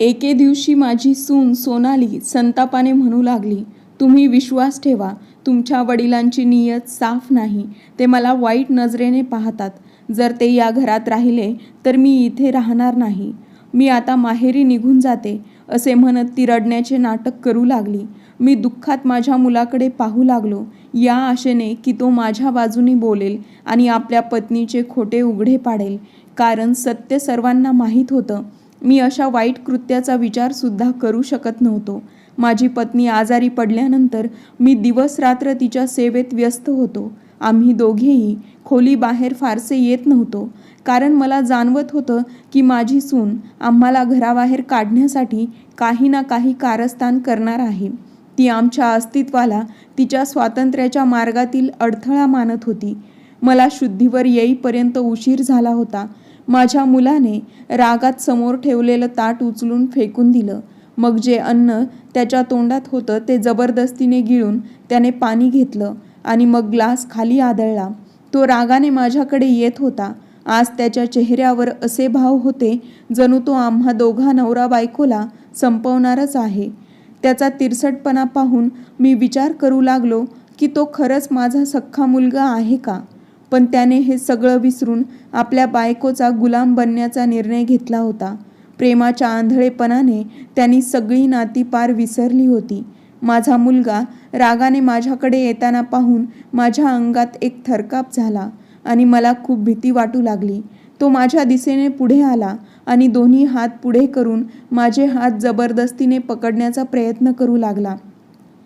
एके दिवशी माझी सून सोनाली संतापाने म्हणू लागली तुम्ही विश्वास ठेवा तुमच्या वडिलांची नियत साफ नाही ते मला वाईट नजरेने पाहतात. जर ते या घरात राहिले तर मी इथे राहणार नाही. मी आता माहेरी निघून जाते असे म्हणत ती रडण्याचे नाटक करू लागली. मी दुःखात माझ्या मुलाकडे पाहू लागलो. या आशेने की तो माझ्या बाजूने बोलेल आणि आपल्या पत्नीचे खोटे उघडे पाडेल. कारण सत्य सर्वांना माहीत होतं. मी अशा वाईट कृत्याचा विचारसुद्धा करू शकत नव्हतो. माझी पत्नी आजारी पडल्यानंतर मी दिवस रात्र तिच्या सेवेत व्यस्त होतो. आम्ही दोघेही खोलीबाहेर फारसे येत नव्हतो. कारण मला जाणवत होतं की माझी सून आम्हाला घराबाहेर काढण्यासाठी काही ना काही कारस्थान करणार आहे. ती आमच्या अस्तित्वाला तिच्या स्वातंत्र्याच्या मार्गातील अडथळा मानत होती. मला शुद्धीवर येईपर्यंत उशीर झाला होता. माझ्या मुलाने रागात समोर ठेवलेलं ताट उचलून फेकून दिलं. मग जे अन्न त्याच्या तोंडात होतं ते जबरदस्तीने गिळून त्याने पाणी घेतलं आणि मग ग्लास खाली आदळला. तो रागाने माझ्याकडे येत होता. आज त्याच्या चेहऱ्यावर असे भाव होते जणू तो आम्हा दोघा नवरा बायकोला संपवणारच आहे. त्याचा तिरसटपणा पाहून मी विचार करू लागलो की तो खरंच माझा सख्खा मुलगा आहे का? पण त्याने हे सगळं विसरून आपल्या बायकोचा गुलाम बनण्याचा निर्णय घेतला होता. प्रेमाच्या आंधळेपणाने त्यांनी सगळी नाती पार विसरली होती. माझा मुलगा रागाने माझ्याकडे येताना पाहून माझ्या अंगात एक थरकाप झाला आणि मला खूप भीती वाटू लागली. तो माझ्या दिशेने पुढे आला आणि दोन्ही हात पुढे करून माझे हात जबरदस्तीने पकडण्याचा प्रयत्न करू लागला.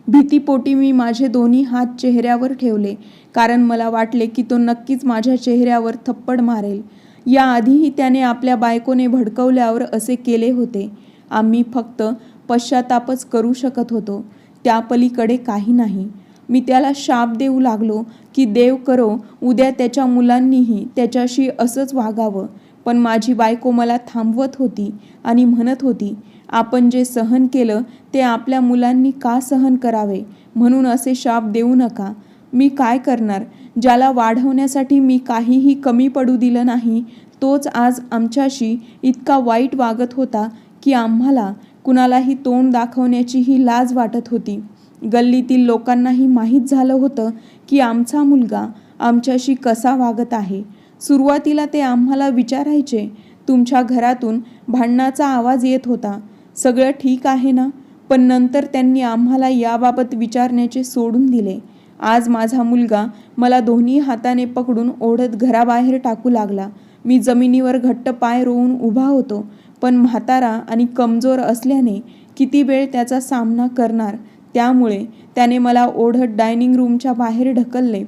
भीतीपोटी मी माझे दोन्ही हात चेहऱ्यावर ठेवले कारण मला वाटले की तो नक्कीच माझ्या चेहऱ्यावर थप्पड मारेल. याआधीही त्याने आपल्या बायकोने भडकवल्यावर असे केले होते. आम्ही फक्त पश्चातापच करू शकत होतो. त्या पलीकडे काही नाही. मी त्याला शाप देऊ लागलो की देव करो उद्या त्याच्या मुलांनीही त्याच्याशी असंच वागावं. पण माझी बायको मला थांबवत होती आणि म्हणत होती आपण जे सहन केलं ते आपल्या मुलांनी का सहन करावे? म्हणून असे शाप देऊ नका. मी काय करणार? ज्याला वाढवण्यासाठी मी काहीही कमी पडू दिलं नाही तोच आज आमच्याशी इतका वाईट वागत होता की आम्हाला कुणालाही तोंड दाखवण्याचीही लाज वाटत होती. गल्लीतील लोकांनाही माहीत झालं होतं की आमचा मुलगा आमच्याशी कसा वागत आहे. सुरुवातीला ते आम्हाला विचारायचे. तुमच्या घरातून भांडणाचा आवाज येत होता. सगळं ठीक आहे ना? पण नंतर त्यांनी आम्हाला याबाबत विचारण्याचे सोडून दिले. आज माझा मुलगा मला दोन्ही हाताने पकडून ओढत घराबाहेर टाकू लागला. मी जमिनीवर घट्ट पाय रोवून उभा होतो पण म्हातारा आणि कमजोर असल्याने किती वेळ त्याचा सामना करणार? त्यामुळे त्याने मला ओढत डायनिंग रूमच्या बाहेर ढकलले.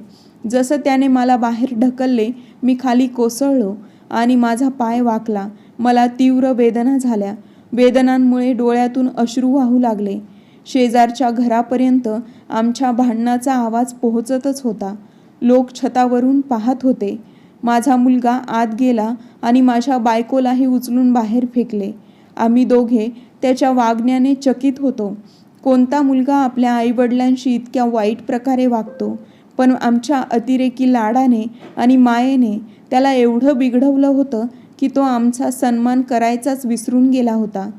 जसं त्याने मला बाहेर ढकलले मी खाली कोसळलो आणि माझा पाय वाकला. मला तीव्र वेदना झाल्या. वेदनांमुळे डोळ्यातून अश्रू वाहू लागले. शेजारच्या घरापर्यंत आमच्या भांडणाचा आवाज पोहोचतच होता. लोक छतावरून पाहत होते. माझा मुलगा आत गेला आणि माझ्या बायकोलाही उचलून बाहेर फेकले. आम्ही दोघे त्याच्या वागण्याने चकित होतो. कोणता मुलगा आपल्या आईवडिलांशी इतक्या वाईट प्रकारे वागतो पण आमच्या अतिरेकी लाडाने आणि मायेने त्याला एवढं बिघडवलं होतं की तो आमचा सन्मान करायचाच विसरून गेला होता.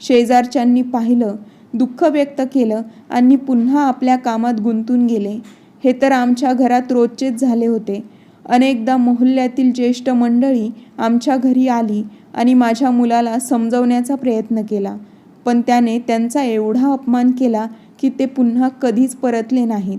शेजारच्यांनी पाहिलं दुःख व्यक्त केलं आणि पुन्हा आपल्या कामात गुंतून गेले. हे तर आमच्या घरात रोजचेच झाले होते. अनेकदा मोहल्ल्यातील ज्येष्ठ मंडळी आमच्या घरी आली आणि माझ्या मुलाला समजवण्याचा प्रयत्न केला पण त्याने त्यांचा एवढा अपमान केला की ते पुन्हा कधीच परतले नाहीत.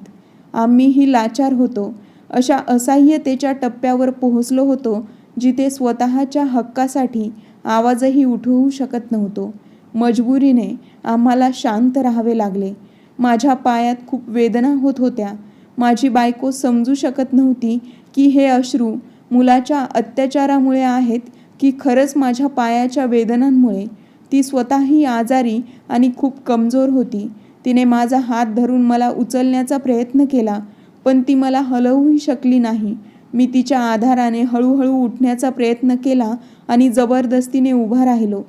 आम्हीही लाचार होतो. अशा असहाय्यतेच्या टप्प्यावर पोहोचलो होतो जिथे स्वतःच्या हक्कासाठी आवाजही उठवू शकत नव्हतो. मजबुरीने आम्हाला शांत राहावे लागले. माझ्या पायात खूप वेदना होत होत्या. माझी बायको समजू शकत नव्हती की हे अश्रू मुलाच्या अत्याचारामुळे आहेत की खरंच माझ्या पायाच्या वेदनांमुळे. ती स्वतःही आजारी आणि खूप कमजोर होती. तिने माझा हात धरून मला उचलण्याचा प्रयत्न केला पण ती मला हलवूही शकली नाही. मी तिच्या आधाराने हळूहळू उठण्याचा प्रयत्न केला आणि जबरदस्तीने उभा राहिलो.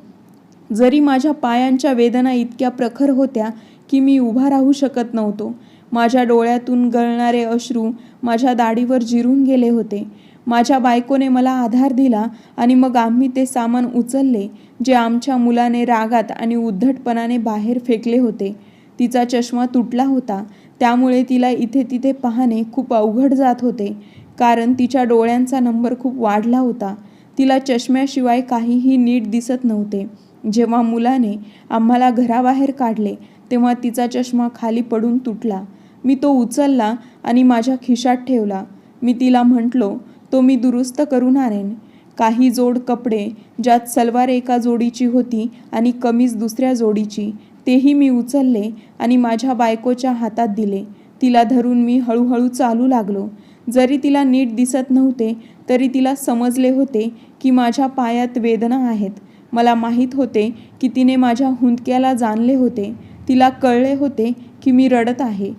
जरी माझ्या पायांच्या वेदना इतक्या प्रखर होत्या की मी उभा राहू शकत नव्हतो. माझ्या डोळ्यातून गळणारे अश्रू माझ्या दाढीवर जिरून गेले होते. माझ्या बायकोने मला आधार दिला आणि मग आम्ही ते सामान उचलले जे आमच्या मुलाने रागात आणि उद्धटपणाने बाहेर फेकले होते. तिचा चष्मा तुटला होता. त्यामुळे तिला इथे तिथे पाहणे खूप अवघड जात होते. कारण तिच्या डोळ्यांचा नंबर खूप वाढला होता. तिला चष्म्याशिवाय काहीही नीट दिसत नव्हते. जेव्हा मुलाने आम्हाला घराबाहेर काढले तेव्हा तिचा चष्मा खाली पडून तुटला. मी तो उचलला आणि माझ्या खिशात ठेवला. मी तिला म्हटलो तो मी दुरुस्त करून आणेन. काही जोड कपडे ज्यात सलवार एका जोडीची होती आणि कमीज दुसऱ्या जोडीची तेही मी उचलले आणि माझ्या बायकोच्या हातात दिले. तिला धरून मी हळूहळू चालू लागलो. जरी तिला नीट दिसत नव्हते तरी तिला समजले होते की माझ्या पायात वेदना आहेत. मला माहीत होते की तिने माझ्या हुंदक्याला जाणले होते. तिला कळले होते की मी रडत आहे.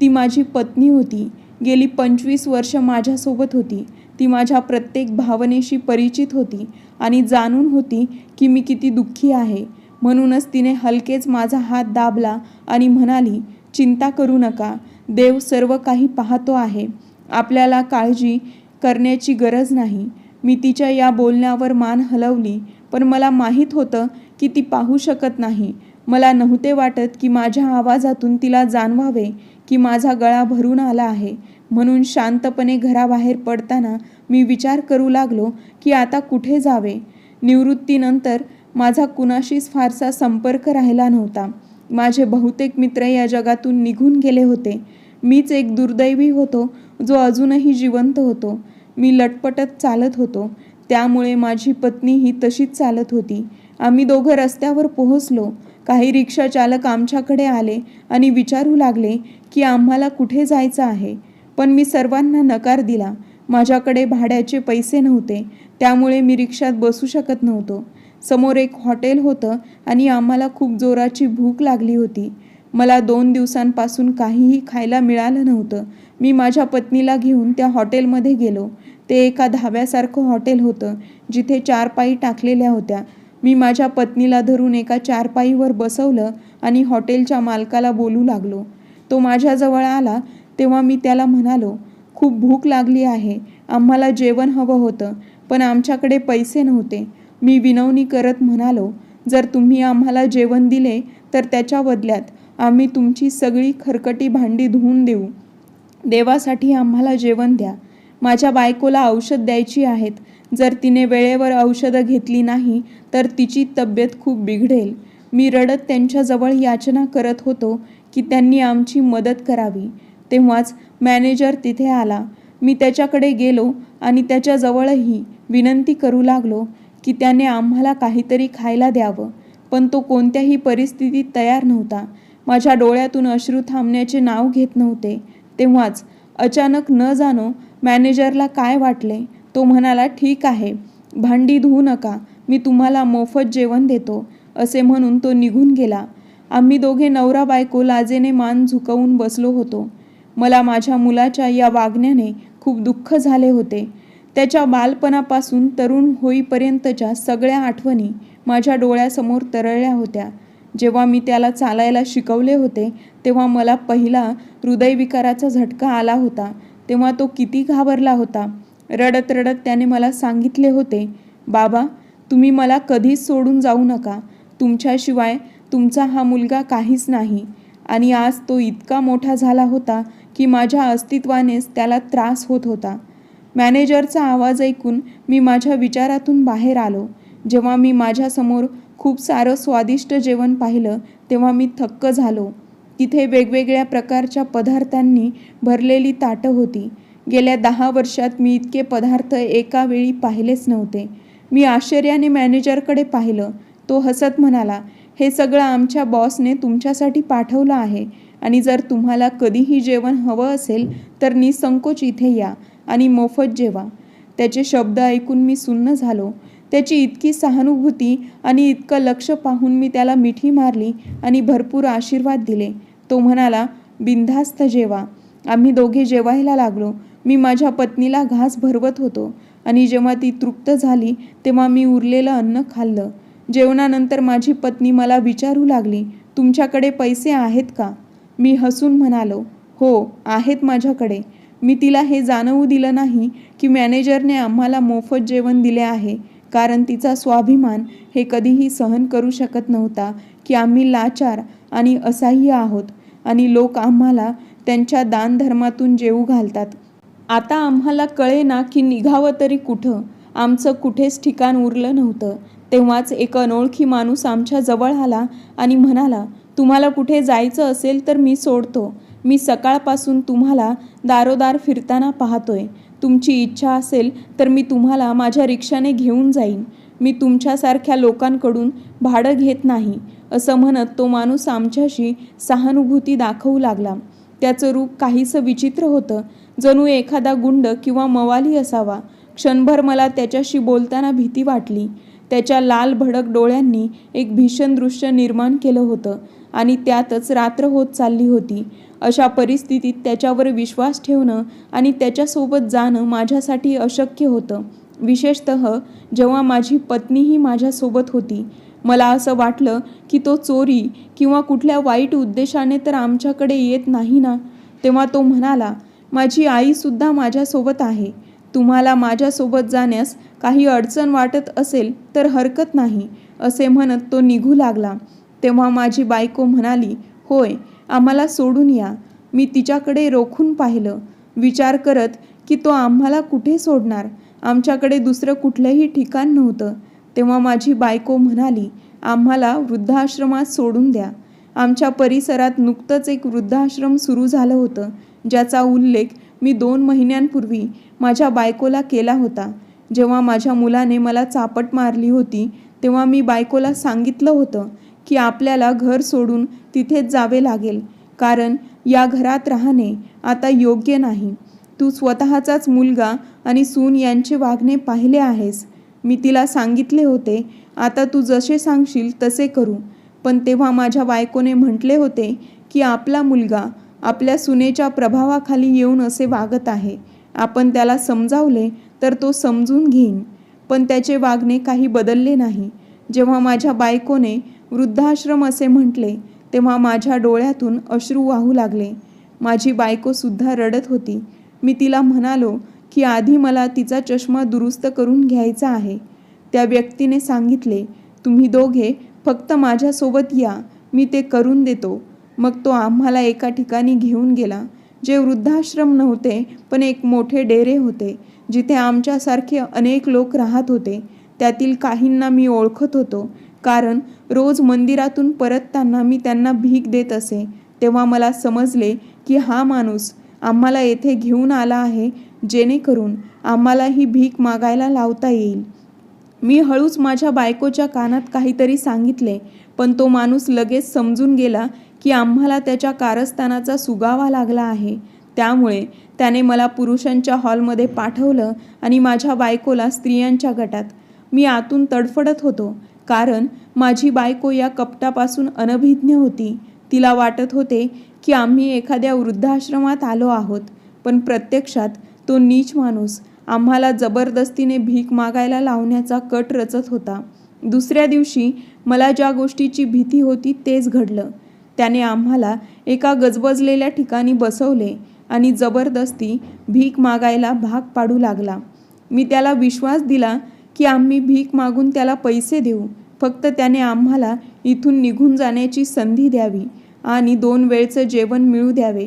ती माझी पत्नी होती. गेली पंचवीस वर्ष माझ्यासोबत होती. ती माझ्या प्रत्येक भावनेशी परिचित होती आणि जाणून होती की मी किती दुःखी आहे. म्हणूनच तिने हलकेच माझा हात दाबला आणि म्हणाली चिंता करू नका. देव सर्व काही पाहतो आहे. आपल्याला काळजी करण्याची गरज नाही. मी तिच्या या बोलण्यावर मान हलवली पण मला माहीत होतं की ती पाहू शकत नाही. मला नव्हते वाटत की माझ्या आवाजातून तिला जाणवावे की माझा गळा भरून आला आहे. म्हणून शांतपणे घराबाहेर पडताना मी विचार करू लागलो की आता कुठे जावे? निवृत्तीनंतर माझा कुणाशीच फारसा संपर्क राहिला नव्हता. माझे बहुतेक मित्र या जगातून निघून गेले होते. मीच एक दुर्दैवी होतो जो अजूनही जिवंत होतो. मी लटपटत चालत होतो. त्यामुळे माझी पत्नी ही तशीच चालत होती. आम्ही दोघं रस्त्यावर पोहोचलो. काही रिक्षाचालक आमच्याकडे आले आणि विचारू लागले की आम्हाला कुठे जायचं आहे. पण मी सर्वांना नकार दिला. माझ्याकडे भाड्याचे पैसे नव्हते. त्यामुळे मी रिक्षात बसू शकत नव्हतो. समोर एक हॉटेल होतं आणि आम्हाला खूप जोराची भूक लागली होती. मला दोन दिवसांपासून काहीही खायला मिळालं नव्हतं. मी माझ्या पत्नीला घेऊन त्या हॉटेलमध्ये गेलो. ते एका धाब्यासारखं हॉटेल होतं जिथे चार पायी टाकलेल्या होत्या. मी माझ्या पत्नीला धरून एका चारपाईवर बसवलं आणि हॉटेलच्या मालकाला बोलू लागलो. तो माझ्याजवळ आला तेव्हा मी त्याला म्हणालो खूप भूक लागली आहे. आम्हाला जेवण हवं होतं पण आमच्याकडे पैसे नव्हते. मी विनवणी करत म्हणालो जर तुम्ही आम्हाला जेवण दिले तर त्याच्या बदल्यात आम्ही तुमची सगळी खरकटी भांडी धुवून देऊ. देवासाठी आम्हाला जेवण द्या. माझ्या बायकोला औषध द्यायची आहेत. जर तिने वेळेवर औषधं घेतली नाही तर तिची तब्येत खूप बिघडेल. मी रडत त्यांच्याजवळ याचना करत होतो की त्यांनी आमची मदत करावी. तेव्हाच मॅनेजर तिथे आला. मी त्याच्याकडे गेलो आणि त्याच्याजवळही विनंती करू लागलो की त्याने आम्हाला काहीतरी खायला द्यावं. पण तो कोणत्याही परिस्थितीत तयार नव्हता. माझ्या डोळ्यातून अश्रू थांबण्याचे नाव घेत नव्हते. तेव्हाच अचानक न जाणो मॅनेजरला काय वाटले तो म्हणाला ठीक आहे. भांडी धुवू नका. मी तुम्हाला मोफत जेवण देतो असे म्हणून तो निघून गेला. आम्ही दोघे नवरा बायको लाजेने मान झुकवून बसलो होतो. मला माझ्या मुलाच्या या वागण्याने खूप दुःख झाले होते. त्याच्या बालपणापासून तरुण होईपर्यंतच्या सगळ्या आठवणी माझ्या डोळ्यासमोर तरळल्या होत्या. जेव्हा मी त्याला चालायला शिकवले होते तेव्हा मला पहिला हृदयविकाराचा झटका आला होता. तेव्हा तो किती घाबरला होता. रडत रडत त्याने मला सांगितले होते बाबा तुम्ही मला कधीच सोडून जाऊ नका. तुमच्याशिवाय तुमचा हा मुलगा काहीच नाही. आणि आज तो इतका मोठा झाला होता की माझ्या अस्तित्वानेच त्याला त्रास होत होता. मॅनेजरचा आवाज ऐकून मी माझ्या विचारातून बाहेर आलो. जेव्हा मी माझ्यासमोर खूप सारं स्वादिष्ट जेवण पाहिलं तेव्हा मी थक्क झालो. तिथे वेगवेगळ्या प्रकारच्या पदार्थांनी भरलेली ताटं होती. गेल्या दहा वर्षात मी इतके पदार्थ एका वेळी पाहिलेच नव्हते. मी आश्चर्याने मॅनेजरकडे पाहिलं. तो हसत म्हणाला हे सगळं आमच्या बॉसने तुमच्यासाठी पाठवलं आहे आणि जर तुम्हाला कधीही जेवण हवं असेल तर निसंकोच इथे या आणि मोफत जेवा. त्याचे शब्द ऐकून मी सुन्न झालो. त्याची इतकी सहानुभूती आणि इतकं लक्ष पाहून मी त्याला मिठी मारली आणि भरपूर आशीर्वाद दिले. तो म्हणाला बिनधास्त जेवा. आम्ही दोघे जेवायला लागलो. मी माझ्या पत्नीला घास भरवत होतो आणि जेव्हा ती तृप्त झाली तेव्हा मी उरलेलं अन्न खाल्लं. जेवणानंतर माझी पत्नी मला विचारू लागली तुमच्याकडे पैसे आहेत का? मी हसून म्हणालो हो आहेत माझ्याकडे. मी तिला हे जाणवू दिलं नाही की मॅनेजरने आम्हाला मोफत जेवण दिले आहे. कारण तिचा स्वाभिमान हे कधीही सहन करू शकत नव्हता की आम्ही लाचार आणि असह्य आहोत आणि लोक आम्हाला त्यांच्या दानधर्मातून जेवू घालतात. आता आम्हाला कळे ना की निघावं तरी कुठं? आमचं कुठेच ठिकाण उरलं नव्हतं. तेव्हाच एक अनोळखी माणूस आमच्या जवळ आला आणि म्हणाला तुम्हाला कुठे जायचं असेल तर मी सोडतो. मी सकाळपासून तुम्हाला दारोदार फिरताना पाहतोय. तुमची इच्छा असेल तर मी तुम्हाला माझ्या रिक्षाने घेऊन जाईन. मी तुमच्यासारख्या लोकांकडून भाडं घेत नाही असं म्हणत तो माणूस आमच्याशी सहानुभूती दाखवू लागला. त्याचं रूप काहीसं विचित्र होतं. जणू एखादा गुंड किंवा मवाली असावा. क्षणभर मला त्याच्याशी बोलताना भीती वाटली. त्याच्या लाल भडक डोळ्यांनी एक भीषण दृश्य निर्माण केलं होतं आणि त्यातच रात्र होत चालली होती. अशा परिस्थितीत त्याच्यावर विश्वास ठेवणं आणि त्याच्यासोबत जाणं माझ्यासाठी अशक्य होतं. विशेषत जेव्हा माझी पत्नीही माझ्यासोबत होती. मला असं वाटलं की तो चोरी किंवा कुठल्या वाईट उद्देशाने तर आमच्याकडे येत नाही ना? तेव्हा तो म्हणाला माझी आईसुद्धा माझ्यासोबत आहे. तुम्हाला माझ्यासोबत जाण्यास काही अडचण वाटत असेल तर हरकत नाही असे म्हणत तो निघू लागला. तेव्हा माझी बायको म्हणाली होय आम्हाला सोडून या. मी तिच्याकडे रोखून पाहिलं. विचार करत की तो आम्हाला कुठे सोडणार? आमच्याकडे दुसरं कुठलंही ठिकाण नव्हतं. तेव्हा माझी बायको म्हणाली आम्हाला वृद्धाश्रमात सोडून द्या. आमच्या परिसरात नुकतंच एक वृद्धाश्रम सुरू झालं होतं ज्याचा उल्लेख मी दोन महिन्यांपूर्वी माझ्या बायकोला केला होता. जेव्हा माझ्या मुलाने मला चापट मारली होती तेव्हा मी बायकोला सांगितलं होतं की आपल्याला घर सोडून तिथेच जावे लागेल. कारण या घरात राहणे आता योग्य नाही. तू स्वतःचाच मुलगा आणि सून यांचे वागणे पाहिले आहेस. मी तिला सांगितले होते आता तू जसे सांगशील तसे करू. पण तेव्हा माझ्या बायकोने म्हटले होते की आपला मुलगा आपल्या सुनेच्या प्रभावाखाली येऊन असे वागत आहे. आपण त्याला समजावले तर तो समजून घेईन. पण त्याचे वागणे काही बदलले नाही. जेव्हा माझ्या बायकोने वृद्धाश्रम असे म्हटले तेव्हा माझ्या डोळ्यातून अश्रू वाहू लागले. माझी बायकोसुद्धा रडत होती. मी तिला म्हणालो की आधी मला तिचा चष्मा दुरुस्त करून घ्यायचा आहे. त्या व्यक्तीने सांगितले तुम्ही दोघे फक्त माझ्यासोबत या मी ते करून देतो. मग तो आम्हाला एका ठिकाणी घेऊन गेला जे वृद्धाश्रम नव्हते पण एक मोठे डेरे होते जिथे आमच्यासारखे अनेक लोक राहत होते. त्यातील काहींना मी ओळखत होतो कारण रोज मंदिरातून परतताना मी त्यांना भीक देत असे. तेव्हा मला समजले की हा माणूस आम्हाला येथे घेऊन आला आहे जेणेकरून आम्हाला ही भीक मागायला लावता येईल. मी हळूच माझ्या बायकोच्या कानात काहीतरी सांगितले पण तो माणूस लगेच समजून गेला की आम्हाला त्याच्या कारस्थानाचा सुगावा लागला आहे. त्यामुळे त्याने मला पुरुषांच्या हॉलमध्ये पाठवलं आणि माझ्या बायकोला स्त्रियांच्या गटात. मी आतून तडफडत होतो. कारण माझी बायको या कपटापासून अनभिज्ञ होती. तिला वाटत होते की आम्ही एखाद्या वृद्धाश्रमात आलो आहोत पण प्रत्यक्षात तो नीच माणूस आम्हाला जबरदस्तीने भीक मागायला लावण्याचा कट रचत होता. दुसऱ्या दिवशी मला ज्या गोष्टीची भीती होती तेच घडलं. त्याने आम्हाला एका गजबजलेल्या ठिकाणी बसवले आणि जबरदस्ती भीक मागायला भाग पाडू लागला. मी त्याला विश्वास दिला की आम्ही भीक मागून त्याला पैसे देऊ. फक्त त्याने आम्हाला इथून निघून जाण्याची संधी द्यावी आणि दोन वेळचं जेवण मिळू द्यावे.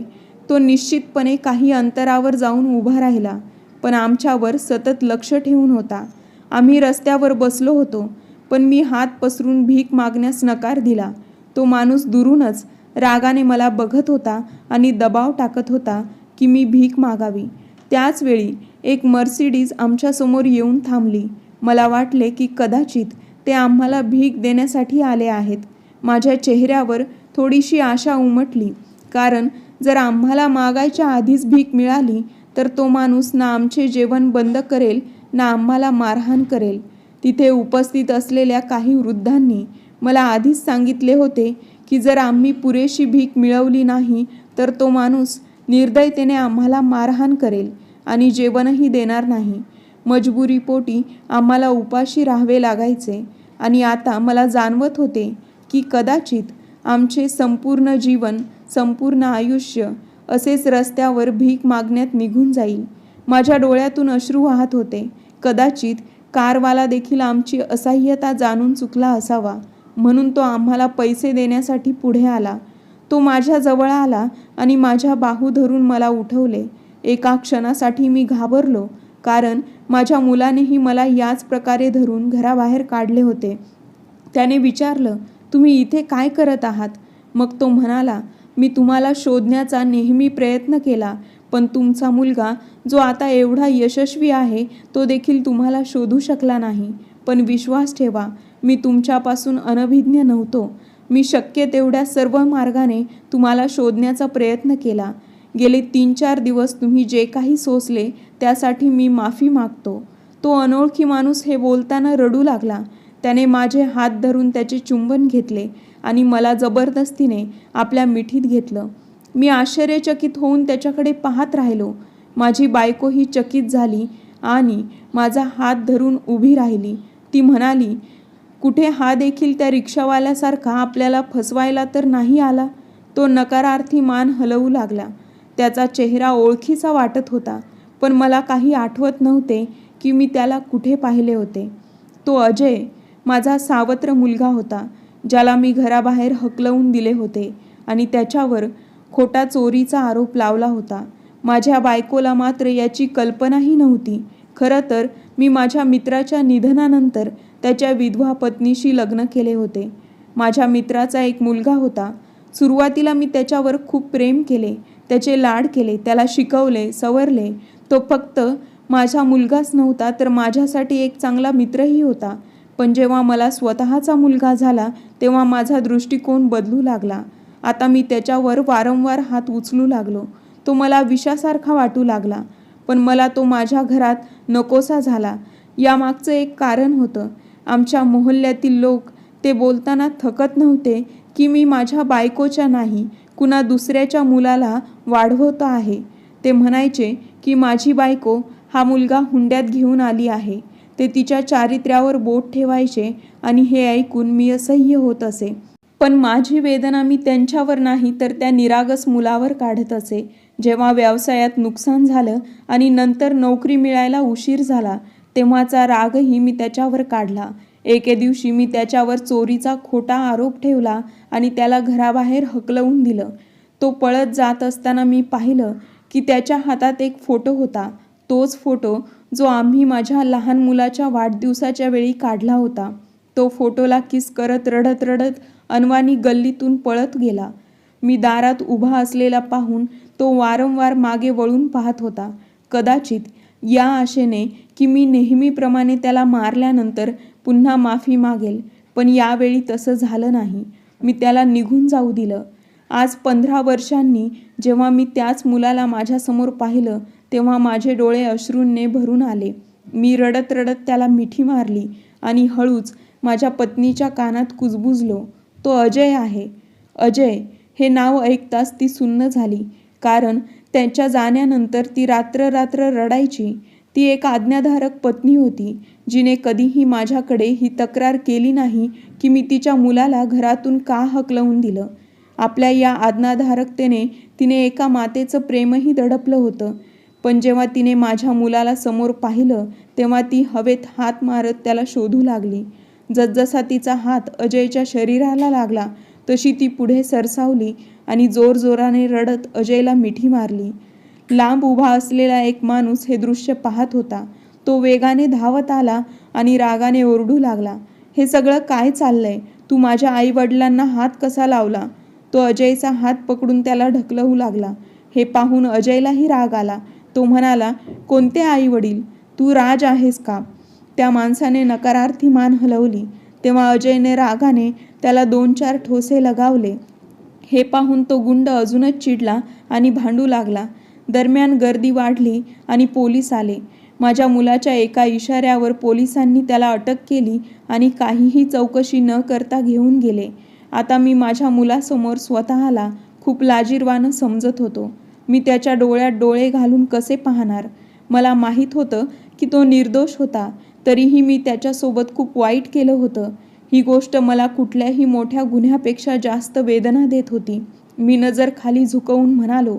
तो निश्चितपणे काही अंतरावर जाऊन उभा राहिला पण आमच्यावर सतत लक्ष ठेवून होता. आम्ही रस्त्यावर बसलो होतो पण मी हात पसरून भीक मागण्यास नकार दिला. तो माणूस दुरूनच रागाने मला बघत होता आणि दबाव टाकत होता की मी भीक मागावी. त्याचवेळी एक मर्सिडीज आमच्यासमोर येऊन थांबली. मला वाटले की कदाचित ते आम्हाला भीक देण्यासाठी आले आहेत. माझ्या चेहऱ्यावर थोडीशी आशा उमटली. कारण जर आम्हाला मागायच्या आधीच भीक मिळाली तर तो माणूस ना आमचे जेवण बंद करेल ना आम्हाला मारहाण करेल. तिथे उपस्थित असलेल्या काही वृद्धांनी मला आधीच सांगितले होते की जर आम्ही पुरेशी भीक मिळवली नाही तर तो माणूस निर्दयतेने आम्हाला मारहाण करेल आणि जेवणही देणार नाही. मजबुरीपोटी आम्हाला उपाशी राहावे लागायचे. आणि आता मला जाणवत होते की कदाचित आमचे संपूर्ण जीवन संपूर्ण आयुष्य असेच रस्त्यावर भीक मागण्यात निघून जाईल. माझ्या डोळ्यातून अश्रू वाहत होते. कदाचित कारवाला देखील आमची असह्यता जाणून चुकला असावा. म्हणून तो आम्हाला पैसे देण्यासाठी पुढे आला. तो माझ्या जवळ आला आणि माझ्या बाहू धरून मला उठवले. एका क्षणासाठी मी घाबरलो. कारण माझ्या मुलानेही मला याच प्रकारे धरून घराबाहेर काढले होते. त्याने विचारलं तुम्ही इथे काय करत आहात? मग तो म्हणाला मी तुम्हाला शोधण्याचा नेहमी प्रयत्न केला पण तुमचा मुलगा जो आता एवढा यशस्वी आहे तो देखील तुम्हाला शोधू शकला नाही. पण विश्वास ठेवा मी तुमच्यापासून अनभिज्ञ नव्हतो. मी शक्य तेवढ्या सर्व मार्गाने तुम्हाला शोधण्याचा प्रयत्न केला. गेले तीन चार दिवस तुम्ही जे काही सोसले त्यासाठी मी माफी मागतो. तो अनोळखी माणूस हे बोलताना रडू लागला. त्याने माझे हात धरून त्याचे चुंबन घेतले आणि मला जबरदस्तीने आपल्या मिठीत घेतलं. मी आश्चर्यचकित होऊन त्याच्याकडे पाहत राहिलो. माझी बायको ही चकित झाली आणि माझा हात धरून उभी राहिली. ती म्हणाली कुठे हा देखील त्या रिक्षावाल्यासारखा आपल्याला फसवायला तर नाही आला? तो नकारार्थी मान हलवू लागला. त्याचा चेहरा ओळखीचा वाटत होता पण मला काही आठवत नव्हते की मी त्याला कुठे पाहिले होते. तो अजय माझा सावत्र मुलगा होता ज्याला मी घराबाहेर हकलवून दिले होते आणि त्याच्यावर खोटा चोरीचा आरोप लावला होता. माझ्या बायकोला मात्र याची कल्पनाही नव्हती. खरं तर मी माझ्या मित्राच्या निधनानंतर त्याच्या विधवा पत्नीशी लग्न केले होते. माझ्या मित्राचा एक मुलगा होता. सुरुवातीला मी त्याच्यावर खूप प्रेम केले त्याचे लाड केले त्याला शिकवले सवरले. तो फक्त माझा मुलगाच नव्हता तर माझ्यासाठी एक चांगला मित्रही होता. पण जेव्हा मला स्वतःचा मुलगा झाला तेव्हा माझा दृष्टिकोन बदलू लागला. आता मी त्याच्यावर वारंवार हात उचलू लागलो. तो मला विषासारखा वाटू लागला पण मला तो माझ्या घरात नकोसा झाला. यामागचं एक कारण होतं. आमच्या मोहल्ल्यातील लोक ते बोलताना थकत नव्हते की मी माझ्या बायकोच्या नाही कुणा दुसऱ्याच्या मुलाला वाढवत आहे. ते म्हणायचे की माझी बायको हा मुलगा हुंड्यात घेऊन आली आहे. ते तिच्या चारित्र्यावर बोट ठेवायचे आणि हे ऐकून मी असह्य होत असे. पण माझी वेदना मी त्यांच्यावर नाही तर त्या निरागस मुलावर काढत असे. जेव्हा व्यवसायात नुकसान झालं आणि नंतर नोकरी मिळायला उशीर झाला तेव्हाचा रागही मी त्याच्यावर काढला. एके दिवशी मी त्याच्यावर चोरीचा खोटा आरोप ठेवला आणि त्याला घराबाहेर हकलवून दिलं. तो पळत जात असताना मी पाहिलं की त्याच्या हातात एक फोटो होता. तोच फोटो जो आम्ही माझ्या लहान मुलाच्या वाढदिवसाच्या वेळी काढला होता. तो फोटोला किस करत रडत रडत अनवानी गल्लीतून पळत गेला. मी दारात उभा असलेला पाहून तो वारंवार मागे वळून पाहत होता. कदाचित या आशेने की मी नेहमीप्रमाणे त्याला मारल्यानंतर पुन्हा माफी मागेल पण यावेळी तसं झालं नाही. मी त्याला निघून जाऊ दिलं. आज पंधरा वर्षांनी जेव्हा मी त्याच मुलाला माझ्यासमोर पाहिलं तेव्हा माझे डोळे अश्रूंनी भरून आले. मी रडत रडत त्याला मिठी मारली आणि हळूच माझ्या पत्नीच्या कानात कुजबुजलो. तो अजय आहे. अजय हे नाव ऐकताच ती सुन्न झाली. कारण त्यांच्या जाण्यानंतर ती रात्र रात्र रडायची. ती एक आज्ञाधारक पत्नी होती जिने कधीही माझ्याकडे ही तक्रार केली नाही की मी तिच्या मुलाला घरातून का हकलवून दिलं. आपल्या या आज्ञाधारकतेने तिने एका मातेचं प्रेमही दडपलं होतं. पण जेव्हा तिने माझ्या मुलाला समोर पाहिलं तेव्हा ती हवेत हात मारत त्याला शोधू लागली. जसजसा तिचा हात अजयच्या शरीराला लागला तशी ती पुढे सरसावली आणि जोरजोराने रडत अजयला मिठी मारली. लांब उभा असलेला एक माणूस हे दृश्य पाहत होता. तो वेगाने धावत आला आणि रागाने ओरडू लागला. हे सगळं काय चाललंय? तू माझ्या आई वडिलांना हात कसा लावला? तो अजयचा हात पकडून त्याला ढकलवू लागला. हे पाहून अजयलाही राग आला. तो म्हणाला कोणते आई वडील? तू राज आहेस का? त्या माणसाने नकारार्थी मान हलवली. तेव्हा अजयने रागाने त्याला दोन चार ठोसे लगावले. हे पाहून तो गुंड अजूनच चिडला आणि भांडू लागला. दरम्यान गर्दी वाढली आणि पोलीस आले. माझ्या मुलाच्या एका इशाऱ्यावर पोलिसांनी त्याला अटक केली आणि काहीही चौकशी न करता घेऊन गेले. आता मी माझ्या मुलासमोर स्वतःला खूप लाजीरवानं समजत होतो. मी त्याच्या डोळ्यात डोळे घालून कसे पाहणार? मला माहीत होतं की तो निर्दोष होता तरीही मी त्याच्यासोबत खूप वाईट केलं होतं. ही गोष्ट मला कुठल्याही मोठ्या गुन्ह्यापेक्षा जास्त वेदना देत होती. मी नजर खाली झुकवून म्हणालो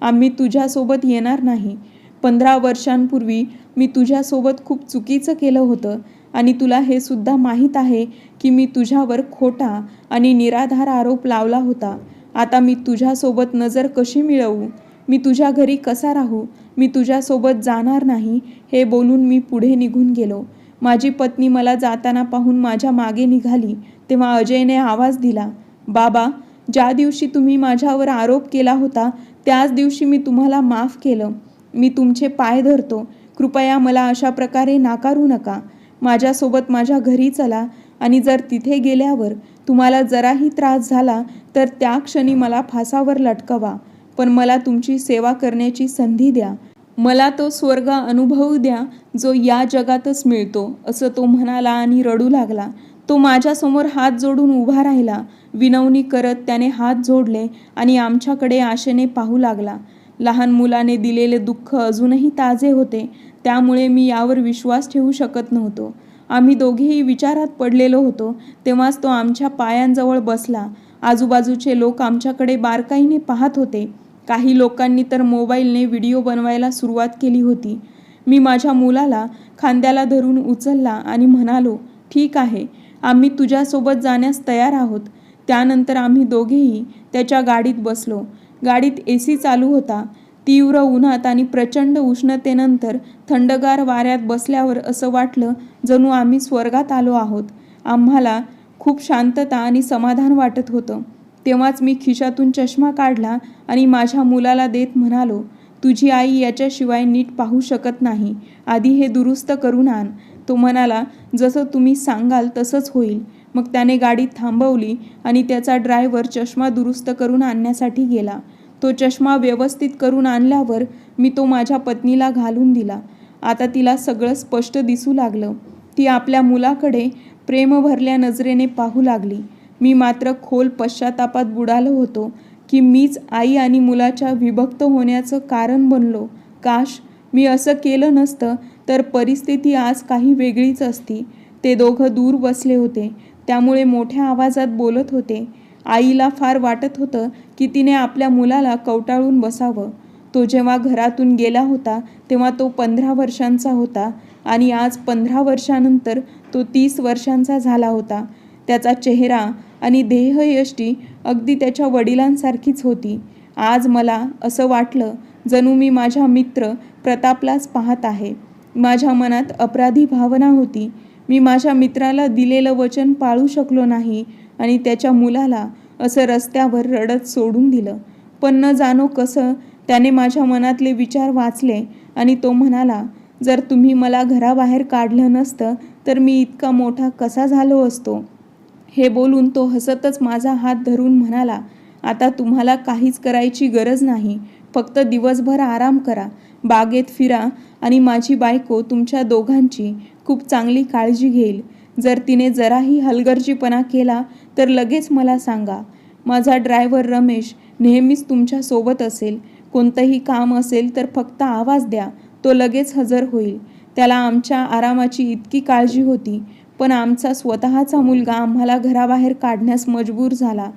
आम्ही तुझ्यासोबत येणार नाही. पंधरा वर्षांपूर्वी मी तुझ्यासोबत खूप चुकीचं केलं होतं. आणि तुला हे सुद्धा माहीत आहे की मी तुझ्यावर खोटा आणि निराधार आरोप लावला होता. आता मी तुझ्यासोबत नजर कशी मिळवू? मी तुझ्या घरी कसा राहू? मी तुझ्यासोबत जाणार नाही हे बोलून मी पुढे निघून गेलो. माझी पत्नी मला जाताना पाहून माझ्या मागे निघाली तेव्हा अजयने आवाज दिला बाबा ज्या दिवशी तुम्ही माझ्यावर आरोप केला होता त्याच दिवशी मी तुम्हाला माफ केलं. मी तुमचे पाय धरतो. कृपया मला अशा प्रकारे नाकारू नका. माझ्यासोबत माझ्या घरी चला आणि जर तिथे गेल्यावर तुम्हाला जराही त्रास झाला तर त्या क्षणी मला फासावर लटकवा. पण मला तुमची सेवा करण्याची संधी द्या. मला तो स्वर्ग अनुभवू द्या जो या जगातच मिळतो असं तो म्हणाला आणि रडू लागला. तो माझ्यासमोर हात जोडून उभा राहिला. विनवणी करत त्याने हात जोडले आणि आमच्याकडे आशेने पाहू लागला. लहान मुलाने दिलेले दुःख अजूनही ताजे होते. त्यामुळे मी यावर विश्वास ठेवू शकत नव्हतो. आम्ही दोघेही विचारात पडलेलो होतो. तेव्हाच तो आमच्या पायांजवळ बसला. आजूबाजूचे लोक आमच्याकडे बारकाईने पाहत होते. काही लोकांनी तर मोबाईलने व्हिडिओ बनवायला सुरुवात केली होती. मी माझ्या मुलाला खांद्याला धरून उचलला आणि म्हणालो ठीक आहे आम्ही तुझ्यासोबत जाण्यास तयार आहोत. त्यानंतर आम्ही दोघेही त्याच्या गाडीत बसलो. गाडीत ए सी चालू होता. तीव्र उन्हात आणि प्रचंड उष्णतेनंतर थंडगार वाऱ्यात बसल्यावर असं वाटलं जणू आम्ही स्वर्गात आलो आहोत. आम्हाला खूप शांतता आणि समाधान वाटत होतं. तेव्हाच मी खिशातून चष्मा काढला आणि माझ्या मुलाला देत म्हणालो तुझी आई याच्याशिवाय नीट पाहू शकत नाही. आधी हे दुरुस्त करून आण. तो म्हणाला जसं तुम्ही सांगाल तसंच होईल. मग त्याने गाडी थांबवली आणि त्याचा ड्रायव्हर चष्मा दुरुस्त करून आणण्यासाठी गेला. तो चष्मा व्यवस्थित करून आणल्यावर मी तो माझ्या पत्नीला घालून दिला. आता तिला सगळं स्पष्ट दिसू लागलं. ती आपल्या मुलाकडे प्रेम भरल्या नजरेने पाहू लागली. मी मात्र खोल पश्चातापात बुडालो होतो की मीच आई आणि मुलाच्या विभक्त होण्याचं कारण बनलो. काश मी असं केलं नसतं तर परिस्थिती आज काही वेगळीच असती. ते दोघं दूर बसले होते. त्यामुळे मोठ्या आवाजात बोलत होते. आईला फार वाटत होतं की तिने आपल्या मुलाला कवटाळून बसावं. तो जेव्हा घरातून गेला होता तेव्हा तो पंधरा वर्षांचा होता आणि आज पंधरा वर्षानंतर तो तीस वर्षांचा झाला होता. त्याचा चेहरा आणि देहयष्टी अगदी त्याच्या वडिलांसारखीच होती. आज मला असं वाटलं जणू मी माझ्या मित्र प्रतापलाच पाहत आहे. माझ्या मनात अपराधी भावना होती. मी माझ्या मित्राला दिलेलं वचन पाळू शकलो नाही. आणि त्याच्या मुलाला असं रस्त्यावर रडत सोडून दिलं. पण न जाणो कसं त्याने माझ्या मनातले विचार वाचले आणि तो म्हणाला जर तुम्ही मला घराबाहेर काढलं नसतं तर मी इतका मोठा कसा झालो असतो? हे बोलून तो हसतच माझा हात धरून म्हणाला आता तुम्हाला काहीच करायची गरज नाही. फक्त दिवसभर आराम करा. बागेत फिरा आणि माझी बायको तुमच्या दोघांची खूप चांगली काळजी घेईल. जर तिने जराही हलगर्जीपणा केला तर लगेच मला सांगा माझा ड्रायव्हर रमेश नेहमीच तुमच्यासोबत असेल. कोणतंही काम असेल तर फक्त आवाज द्या तो लगेच हजर होईल. त्याला आमच्या आरामाची इतकी काळजी होती पण आमचा स्वतःचा मुलगा आम्हाला घराबाहेर काढण्यास मजबूर झाला.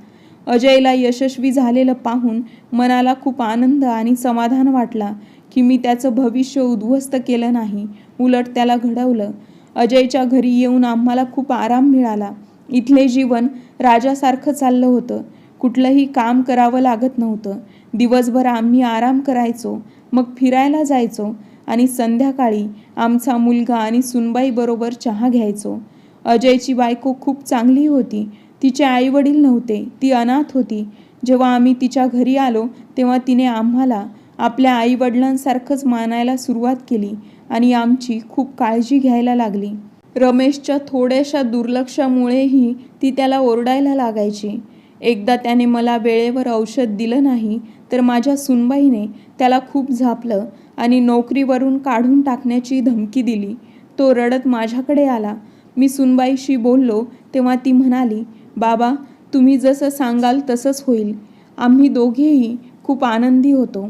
अजयला यशस्वी झालेलं पाहून मनाला खूप आनंद आणि समाधान वाटला की मी त्याचं भविष्य उद्ध्वस्त केलं नाही उलट त्याला घडवलं. अजयच्या घरी येऊन आम्हाला खूप आराम मिळाला. इथले जीवन राजासारखं चाललं होतं. कुठलंही काम करावं लागत नव्हतं. दिवसभर आम्ही आराम करायचो मग फिरायला जायचो आणि संध्याकाळी आमचा मुलगा आणि सुनबाईबरोबर चहा घ्यायचो. अजयची बायको खूप चांगली होती. तिचे आईवडील नव्हते. ती अनाथ होती. जेव्हा आम्ही तिच्या घरी आलो तेव्हा तिने आम्हाला आपल्या आईवडिलांसारखंच मानायला सुरुवात केली आणि आमची खूप काळजी घ्यायला लागली. रमेशच्या थोड्याशा दुर्लक्षामुळेही ती त्याला ओरडायला लागायची. एकदा त्याने मला वेळेवर औषध दिलं नाही तर माझ्या सुनबाईने त्याला खूप झापलं आणि नोकरीवरून काढून टाकण्याची धमकी दिली. तो रडत माझ्याकडे आला. मी सुनबाईशी बोललो तेव्हा ती म्हणाली बाबा तुम्ही जसं सांगाल तसंच होईल. आम्ही दोघेही खूप आनंदी होतो.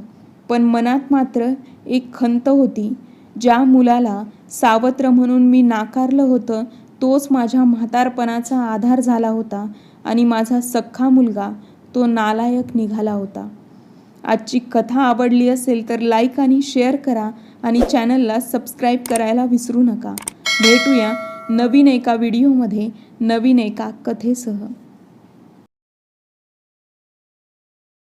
पण मनात मात्र एक खंत होती. ज्या मुलाला सावत्र म्हणून मी नाकारलं होतं तोच माझ्या म्हातारपणाचा आधार झाला होता आणि माझा सख्खा मुलगा तो नालायक निघाला होता. आजची कथा आवडली असेल तर लाईक आणि शेअर करा आणि चॅनलला सबस्क्राईब करायला विसरू नका. भेटूया नवीन एका व्हिडिओमध्ये नवीन एका कथेसह.